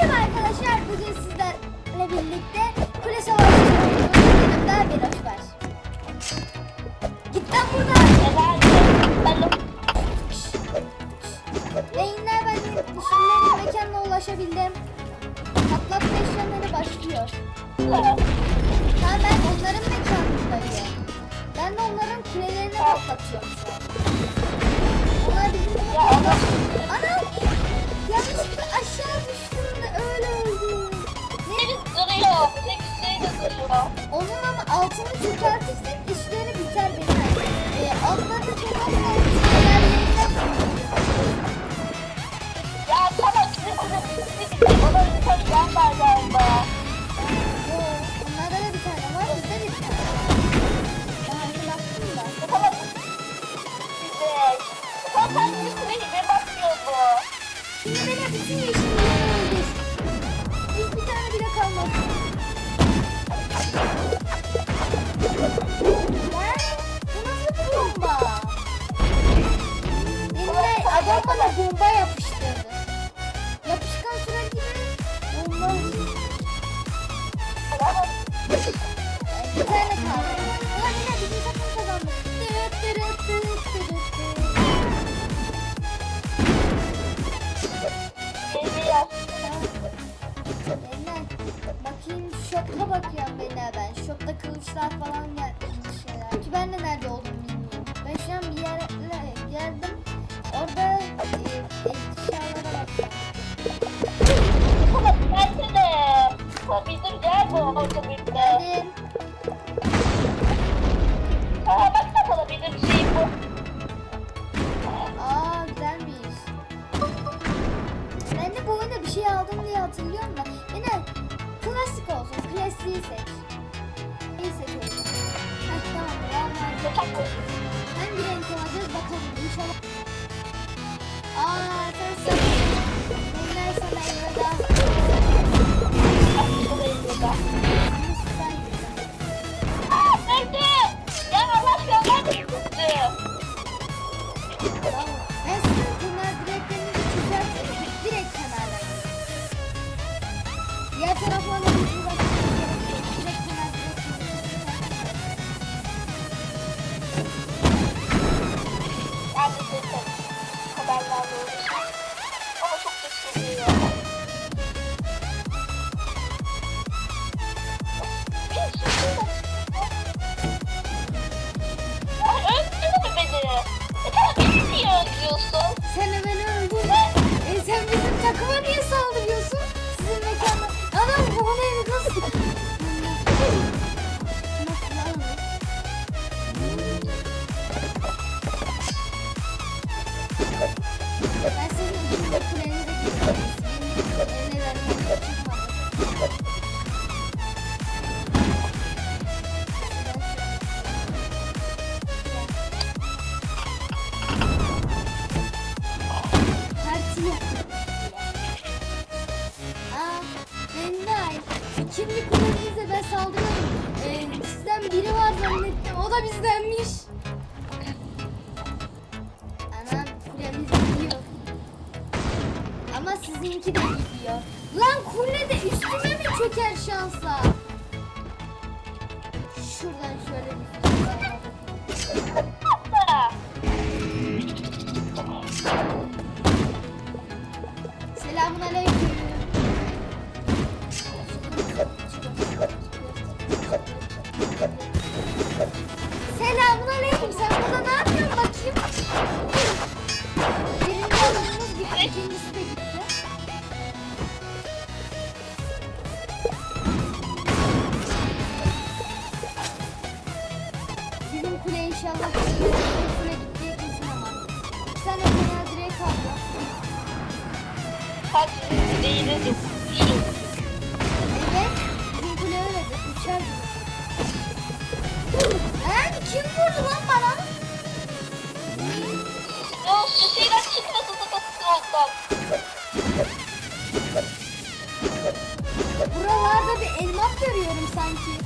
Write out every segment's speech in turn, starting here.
Merhaba arkadaşlar, bugün sizlerle birlikte kule savaşı yanımda bir hoş var. Git lan buradan. Beyinler ben düşünlerin mekanına ulaşabildim. Patlatma işlemleri başlıyor. Ha ben onların mekanındayım. Ben de onların kulelerini patlatıyorum şu an. Onlar bizim bunu patlatıyor. Ana! Yanlışlıkla aşağı duruyor. Onun ama altını çıkartırsak işleri biter biter. Ee, altına Ya tamam şimdi size bir şey ben var. Aynen. Böyle gittiği kesin ama. İki tane fena direkt aldı. Kaç değiliz. Evet. Bizim kule öyledir. Üçer gibi. Lan kim vurdu lan bana? Yok şu şeyler çıkmasın da Buralarda bir elmas görüyorum sanki.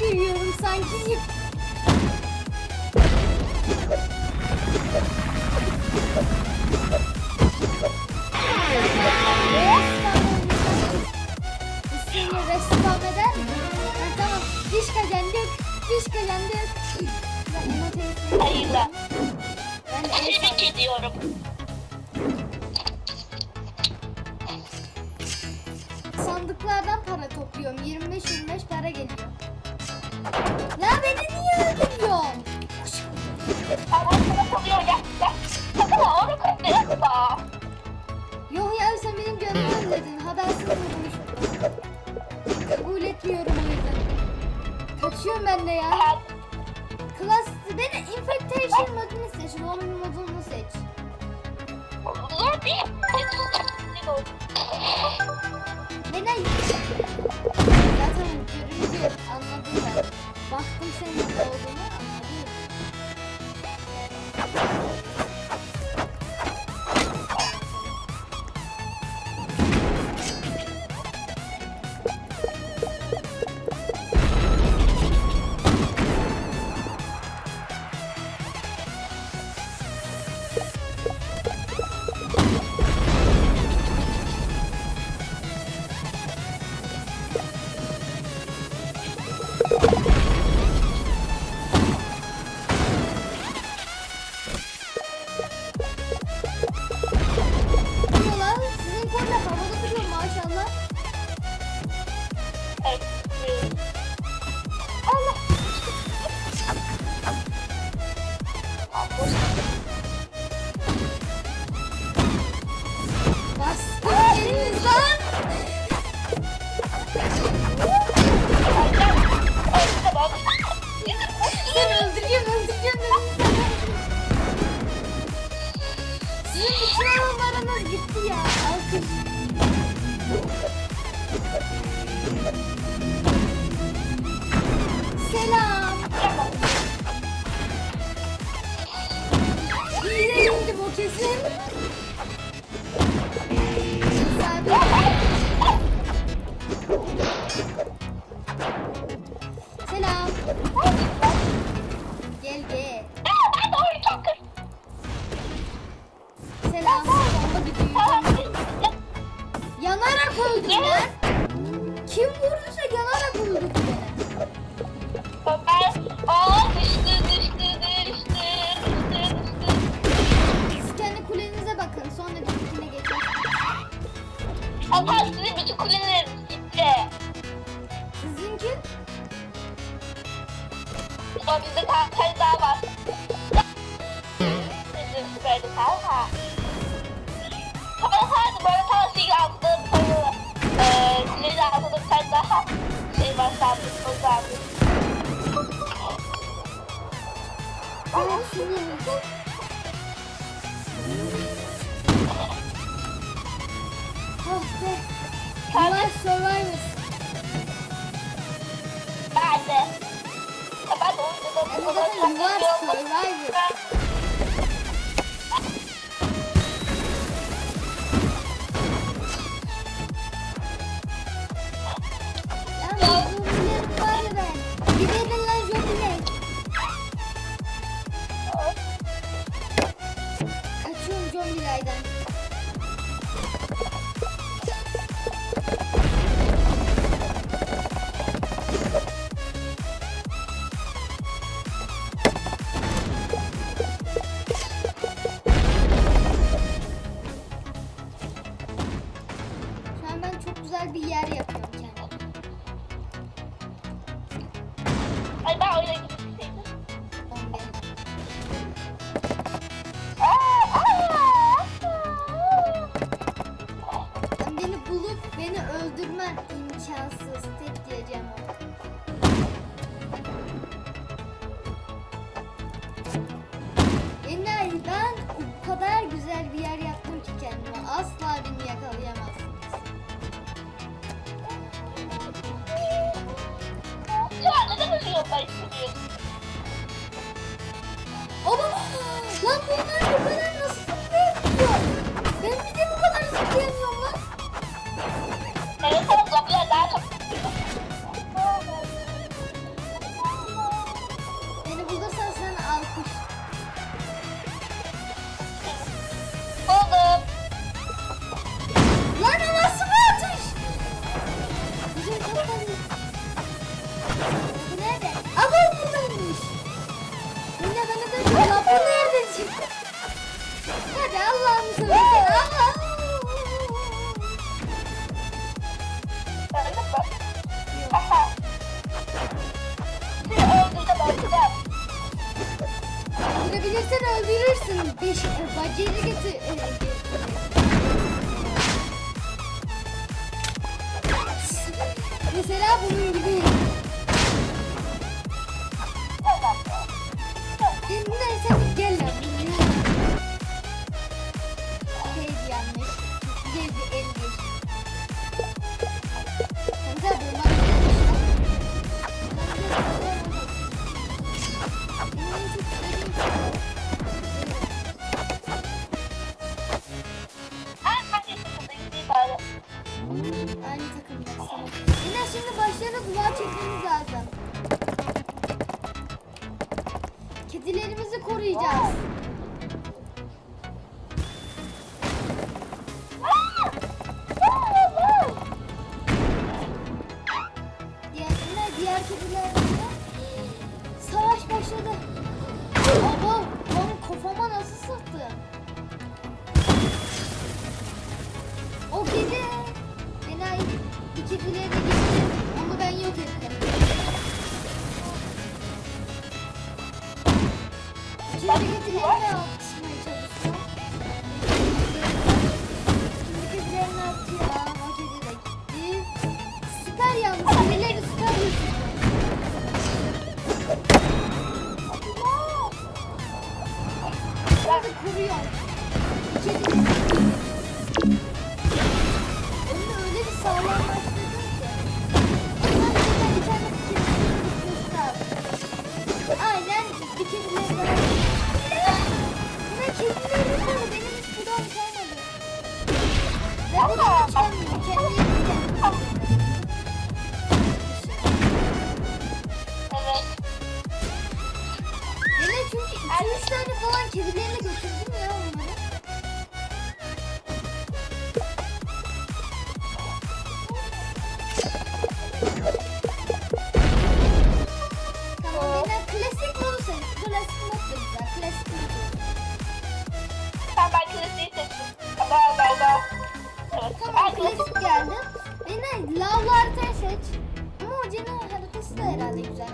görüyorum sanki. İsmini restam eder mi? Ha, tamam. Diş kazandık. Diş Sandıklardan para topluyorum. 25-25 para geliyor. Ya beni niye öldürüyorsun? Ama sana kalıyor ya. Ya. Sakın onu kaçırma. Yok ya sen benim canımı öldürdün. Habersiz vurmuşum. Kabul etmiyorum o yüzden. Kaçıyorum ben de ya. Klas beni infectation modunu seç. Onun modunu seç. Zor değil. Oldu? Neden? Zaten görünce anladım ben. Baktım senin olduğunu anladım. Sizinki? Bizde tane daha var. Bizim süperdi ha. Ama hadi böyle tavsiye aldım. Eee, kuleli aldım tane daha. Şey var sandım, o sandım. Evet şunu. Bunlar Survivors. Ben oyunda da zaten you are Survivors. Ya neden ölüyor ben hissediyorum? Ama lan bunlar bu kadar nasıl zıplayabiliyor? Ben bir de bu kadar zıplayamıyorum lan. Evet mısın? Beş, e, bacayla getir. E, e. Mesela bunun gibi. Kedilerimizi koruyacağız.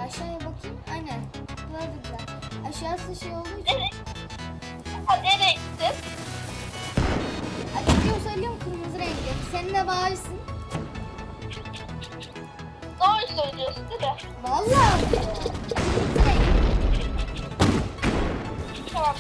aşağıya bakayım. Aynen. Böyle güzel. Aşağısı şey olduğu için. Evet. Nereye gittin? Açıkçası söylüyorum kırmızı rengi. Senin de mavisin. Doğru söylüyorsun değil mi? Vallahi. Kırmızı rengi. Tamam.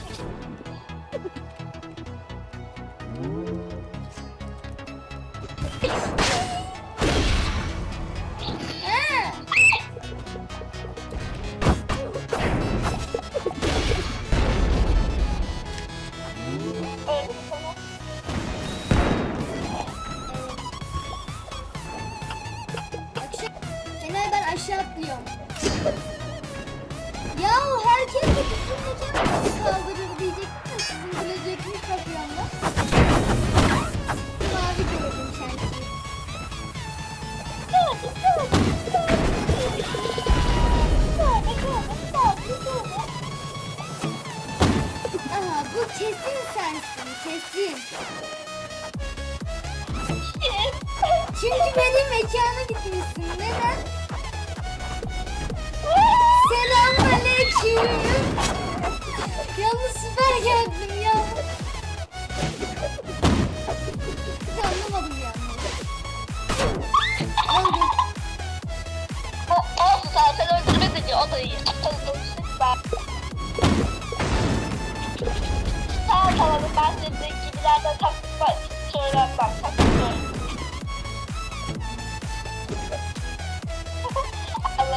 tecrübeli mekana gitmişsin. Neden? Selamünaleyküm. Yalnız süper geldim ya. Hiç anlamadım ya. O, olsun sen sen öldürmedin ya o da iyi. Öldürsün ben. Tamam tamam ben senin gibilerden tam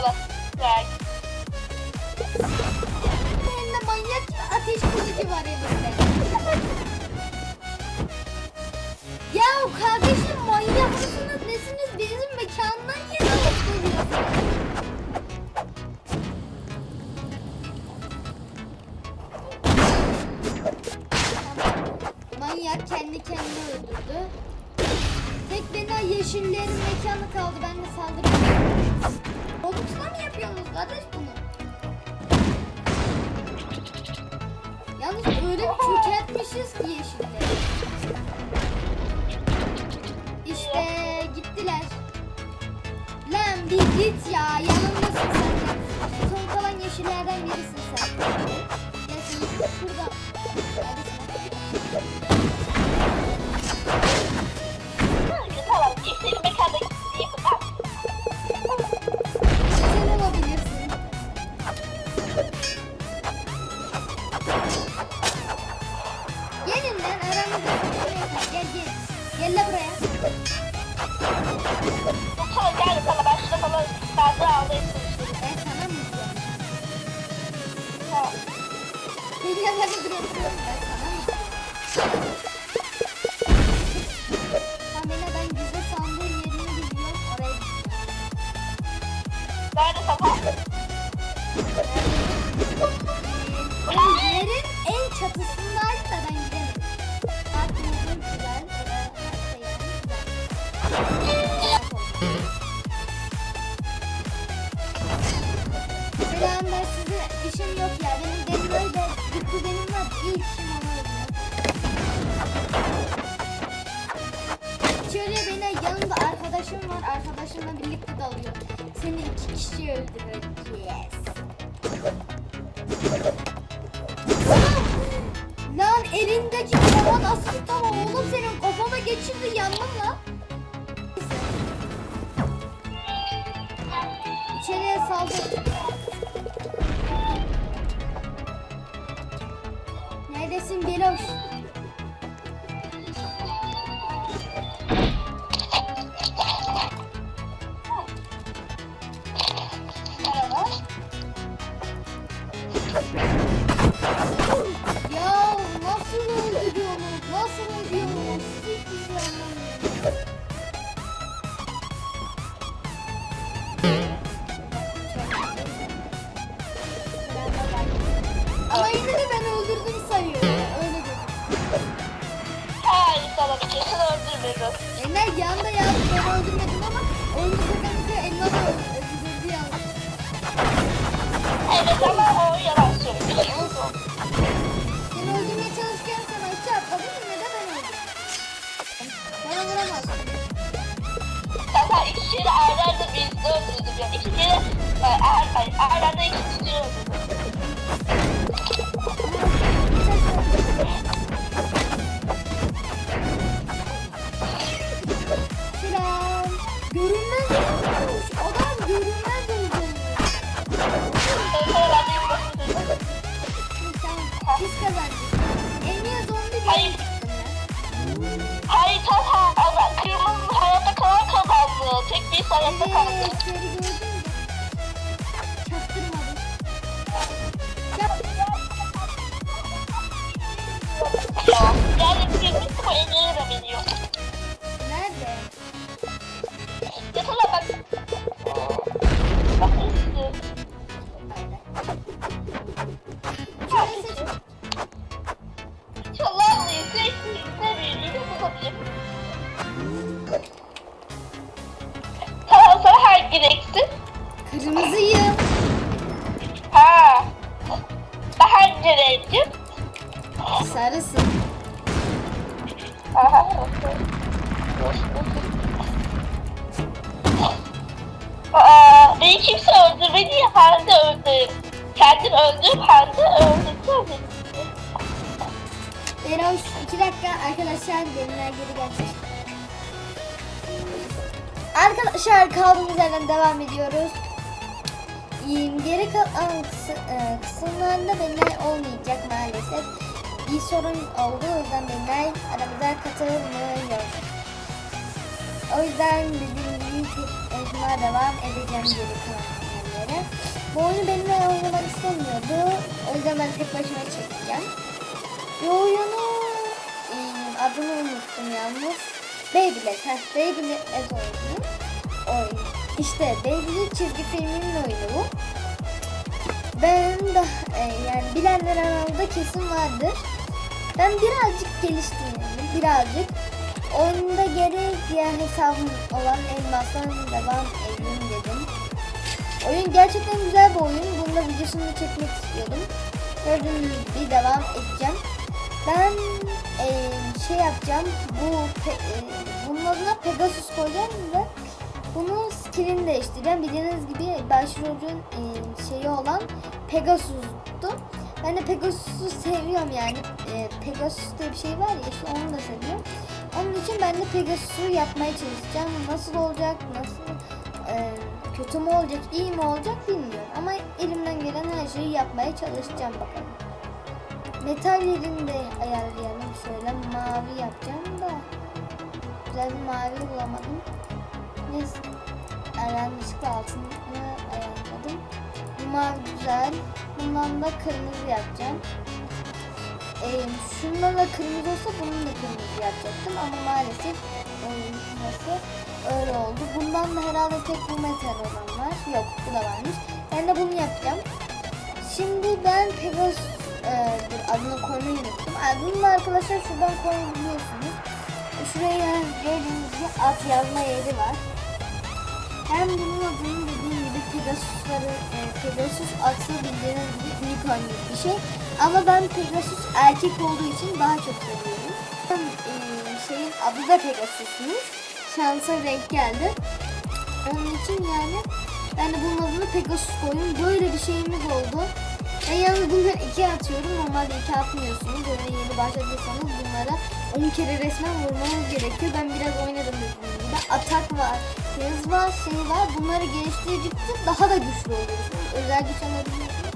bas. Lag. Elinde manyak ateş kılıcı var elinde. ya kardeşim manyak mısınız nesiniz bizim mekandan yeni geçiyorsunuz. Manyak kendi kendini öldürdü. Tek beni yeşillerin mekanı kaldı. Selam ben size işim yok ya. Benim benim öyle bir kuzenim var. İlk işim öldürmek. Şöyle beni yanımda arkadaşım var. Arkadaşımla birlikte dalıyor. Seni iki kişi öldüreceğiz. Lan elindeki kafan asıl tamam oğlum senin kafana geçirdi yandın lan. İçeriye saldır. Neredesin Beloş? Görünmez olmuş. Adam görünmez. Tamam. Biz kazandık. Emniye zombi Hayır. geldi. Hayır Talha, ama kırmızı hayatta kalan kazandı. Tek bir hayatta kaldı. Evet, Ben hangi renkim? Sarısın. Aha, okey. Aa, beni kimse öldürmediği halde öldüm. Kendim öldüğüm halde öldürdüm. Beroş iki dakika arkadaşlar benimle geri gelecek. Arkadaşlar kaldığımız yerden devam ediyoruz. Ee, Geri kalan kısı- e, kısımlarda benimle olmayacak maalesef. Bir sorun oldu o yüzden benimle aramıza katılmıyor. O yüzden dediğim gibi başıma devam edeceğim geri kalan yerlere. Bu oyunu benimle oynamak istemiyordu. O yüzden ben tek başıma çekeceğim. Bu oyunu e, adını unuttum yalnız. Beyblade. Heh, Beyblade oyunu. Oyun. İşte Beyblade çizgi filminin oyunu bu. Ben de e, yani bilenler aranızda kesin vardır. Ben birazcık geliştirdim. Birazcık. Oyunda geri diğer hesabım olan elmastan devam edeyim dedim. Oyun gerçekten güzel bir oyun. Bunda videosunu çekmek istiyordum. Gördüğünüz gibi devam edeceğim. Ben eee, şey yapacağım. Bu pe, eee, bunun adına Pegasus koyacağım ve skillini değiştireceğim. Bildiğiniz gibi başrolün eee, şeyi olan Pegasus'tu. Ben de Pegasus'u seviyorum yani. E, Pegasus diye bir şey var ya işte onu da seviyorum. Onun için ben de Pegasus'u yapmaya çalışacağım. Nasıl olacak, nasıl e, kötü mü olacak, iyi mi olacak bilmiyorum. Ama elimden gelen her şeyi yapmaya çalışacağım bakalım. Metal yerini de ayarlayalım. Şöyle mavi yapacağım da. Güzel bir mavi bulamadım. Neyse. Yanlışlıkla altını ayarladım. Bu mavi güzel. Bundan da kırmızı yapacağım. Ee, şundan da kırmızı olsa bunun da kırmızı yapacaktım ama maalesef olması öyle oldu. Bundan da herhalde tek bu metal olan var. Yok bu da varmış. Ben de bunu yapacağım. Şimdi ben Pegasus e, adını koymayı unuttum. Adını da arkadaşlar şuradan koyabiliyorsunuz. Şuraya gördüğünüz gibi at yazma yeri var. Hem bunun adının dediğim gibi Pegasus'ları, e, Pegasus atı bildiğiniz gibi unicorn gibi bir şey. Ama ben Pegasus erkek olduğu için daha çok seviyorum. Hem, e, şeyin adı da Pegasus'muş. Şansa renk geldi. Onun için yani ben de bunun adını Pegasus koydum. Böyle bir şeyimiz oldu. Ben yalnız bunları iki atıyorum. Normalde iki atmıyorsunuz. Böyle yeni başladıysanız bunlara 10 kere resmen vurmanız gerekiyor. Ben biraz oynadım gibi. Atak var, hız var, şey var. Bunları geliştirdikçe daha da güçlü oluyorsunuz. Özel güç alabiliyorsunuz.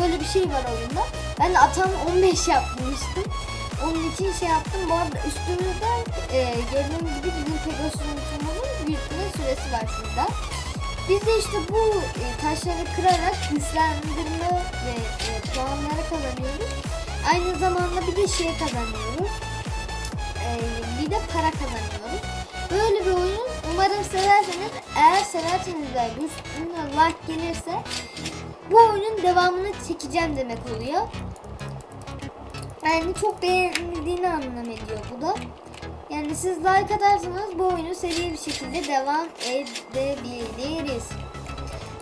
Böyle bir şey var oyunda. Ben atam 15 yapmıştım. Onun için şey yaptım. Bu arada üstümüzde e, gördüğünüz gibi bizim Pegasus'un büyütme süresi var şurada. Biz de işte bu e, taşları kırarak güçlendirme ve e, puanları kazanıyoruz. Aynı zamanda bir de şey kazanıyoruz. E, bir de para kazanıyoruz. Böyle bir oyun. Umarım severseniz, eğer severseniz ve üstüne like gelirse bu oyunun devamını çekeceğim demek oluyor. Yani çok beğenildiğini anlam ediyor bu da. Yani siz like atarsanız bu oyunu seri bir şekilde devam edebiliriz.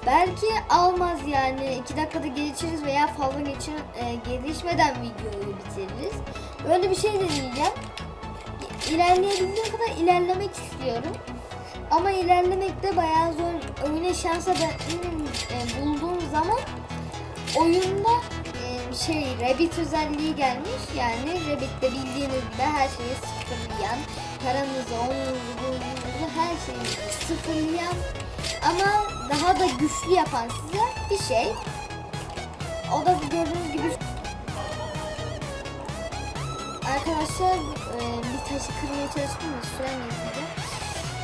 Belki almaz yani 2 dakikada geçiriz veya fazla geçir, e, gelişmeden videoyu bitiririz. Böyle bir şey deneyeceğim. İlerleyebildiğim kadar ilerlemek istiyorum. Ama ilerlemekte bayağı zor. Öyle şansa ben e, bulduğum zaman oyunda e, şey Rabbit özelliği gelmiş. Yani Rabbit'te bildiğiniz gibi her şeyi sıfırlayan, paranızı, onunuzu, bulununuzu her şeyi sıfırlayan ama daha da güçlü yapan size bir şey. O da gördüğünüz gibi Arkadaşlar e, bir taşı kırmaya çalıştım da yetmedi.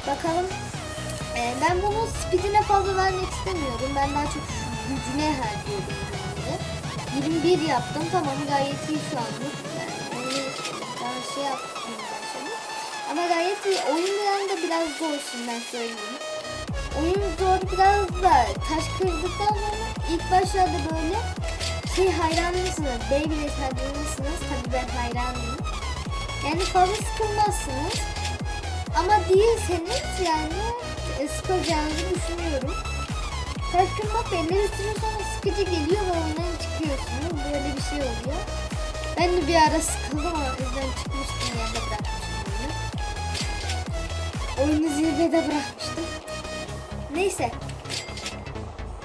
Bakalım. E, ben bunun speedine fazla vermek istemiyorum. Ben daha çok gücüne harcıyorum. Yani. 21 yaptım. Tamam gayet iyi şu anlık. Yani onu daha şey yaptım. Ama gayet iyi. Oyun falan da biraz zor şimdi ben söyleyeyim. Oyun zor biraz da taş kırdıktan sonra ilk başlarda böyle şey hayranlısınız. Beyblade hayranlısınız. Tabii ben hayranıyım. Yani fazla sıkılmazsınız. Ama değilseniz yani e, sıkılacağınızı düşünüyorum. Kırmak belli bir süre sonra sıkıcı geliyor ve oyundan çıkıyorsunuz. Böyle bir şey oluyor. Ben de bir ara sıkıldım ama yüzden çıkmıştım yerde bırakmıştım oyunu. Oyunu zirvede bırakmıştım. Neyse.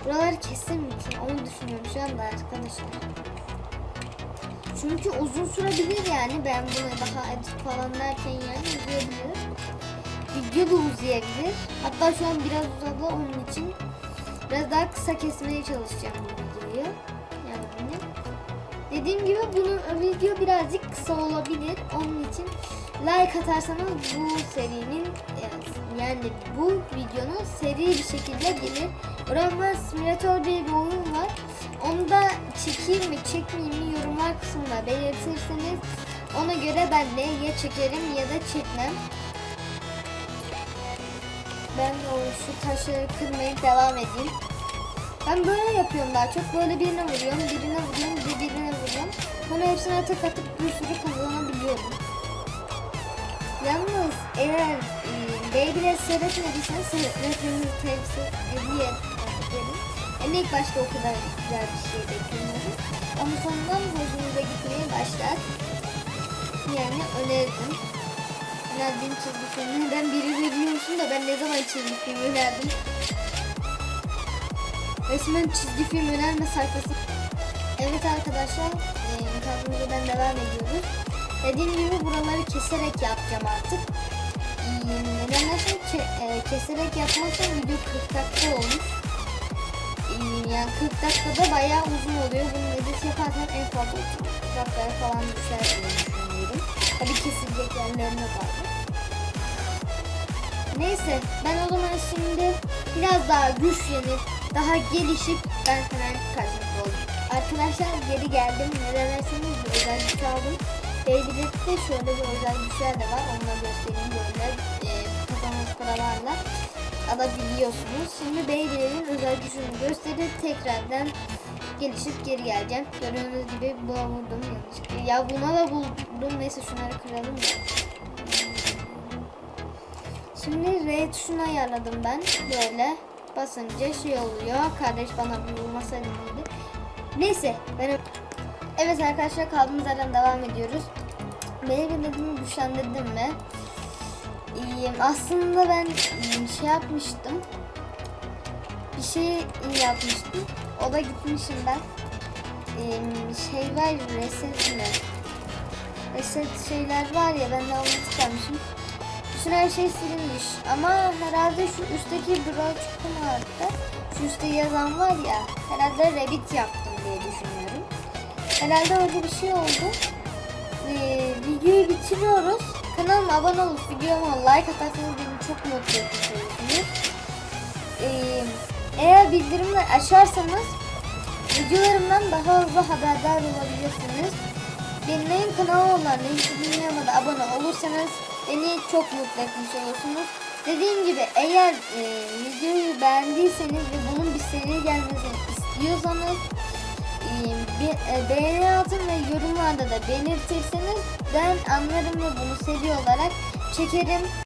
Buraları kessem mi ki? Onu düşünüyorum şu anda arkadaşlar. Çünkü uzun sürebilir yani. Ben bunu daha edit falan derken yani uzayabilir. Video da uzayabilir. Hatta şu an biraz uzadı onun için biraz daha kısa kesmeye çalışacağım bu videoyu. Yani Dediğim gibi bunun video birazcık kısa olabilir. Onun için like atarsanız bu serinin yani bu videonun seri bir şekilde gelir. Roma Simulator diye bir oyun var. Onu da çekeyim mi çekmeyeyim mi yorumlar kısmında belirtirseniz ona göre ben de ya çekerim ya da çekmem. Ben o şu taşı kırmaya devam edeyim. Ben böyle yapıyorum daha çok. Böyle birine vuruyorum, birine vuruyorum, bir birine vuruyorum. Sonra hepsine atak atıp bir sürü kazanabiliyorum. Yalnız eğer e, Beyblade seyretmediyseniz seyretmenizi tavsiye ederim. Yani ilk başta o kadar güzel bir şey beklemiyorum. Ama sonradan hoşunuza gitmeye başlar. Yani öneririm. Önerdiğim çizgi filmlerden biri biliyorsun da ben ne zaman çizgi film önerdim. Resmen çizgi film önerme sayfası. Evet arkadaşlar, e, kaldığımız devam ediyoruz. Dediğim gibi buraları keserek yapacağım artık. E, neden dersen ke- e, keserek yapmazsam video 40 dakika olmuş. E, yani 40 dakikada bayağı uzun oluyor. Bunu edit yaparken en fazla 30 dakikaya falan düşer düşünüyorum. Tabii kesilecek yerlerine bağlı. Neyse ben o zaman şimdi biraz daha güçlenip daha gelişip ben hemen karşınızda oldum. Arkadaşlar geri geldim. Neden derseniz bir özel güç aldım. Beyblade'de şöyle bir özel güçler de var. Onları göstereyim böyle e, kazanmış paralarla alabiliyorsunuz. Şimdi Beyblade'in özel gücünü gösterip tekrardan gelişip geri geleceğim. Gördüğünüz gibi buna vurdum yanlışlıkla. Ya buna da vurdum. Neyse şunları kıralım da. Şimdi R tuşunu ayarladım ben. Böyle basınca şey oluyor. Kardeş bana vurmasaydı iyiydi. Neyse ben Evet arkadaşlar kaldığımız yerden devam ediyoruz. Benim dediğimi güçlendirdim mi? İyiyim. Aslında ben şey yapmıştım. Bir şey yapmıştım. O da gitmişim ben. Im, Şey var reset mi? Reset şeyler var ya ben de onu tıklamışım. Bütün her şey silinmiş. Ama herhalde şu üstteki broçkun vardı. Şu üstte yazan var ya. Herhalde Revit yaptım diye düşünüyorum. Herhalde öyle bir şey oldu. Ee, videoyu bitiriyoruz. Kanalıma abone olup videoma like atarsanız beni çok mutlu etmiş olursunuz. Ee, eğer bildirimleri açarsanız videolarımdan daha hızlı haberdar olabilirsiniz. Benim kanalı olan Dünya'ma da abone olursanız beni çok mutlu etmiş olursunuz. Dediğim gibi eğer e, videoyu beğendiyseniz ve bunun bir seri gelmesini istiyorsanız e, bir, e, beğeni atın ve yorumlarda da belirtirseniz ben anlarım ve bunu seri olarak çekerim.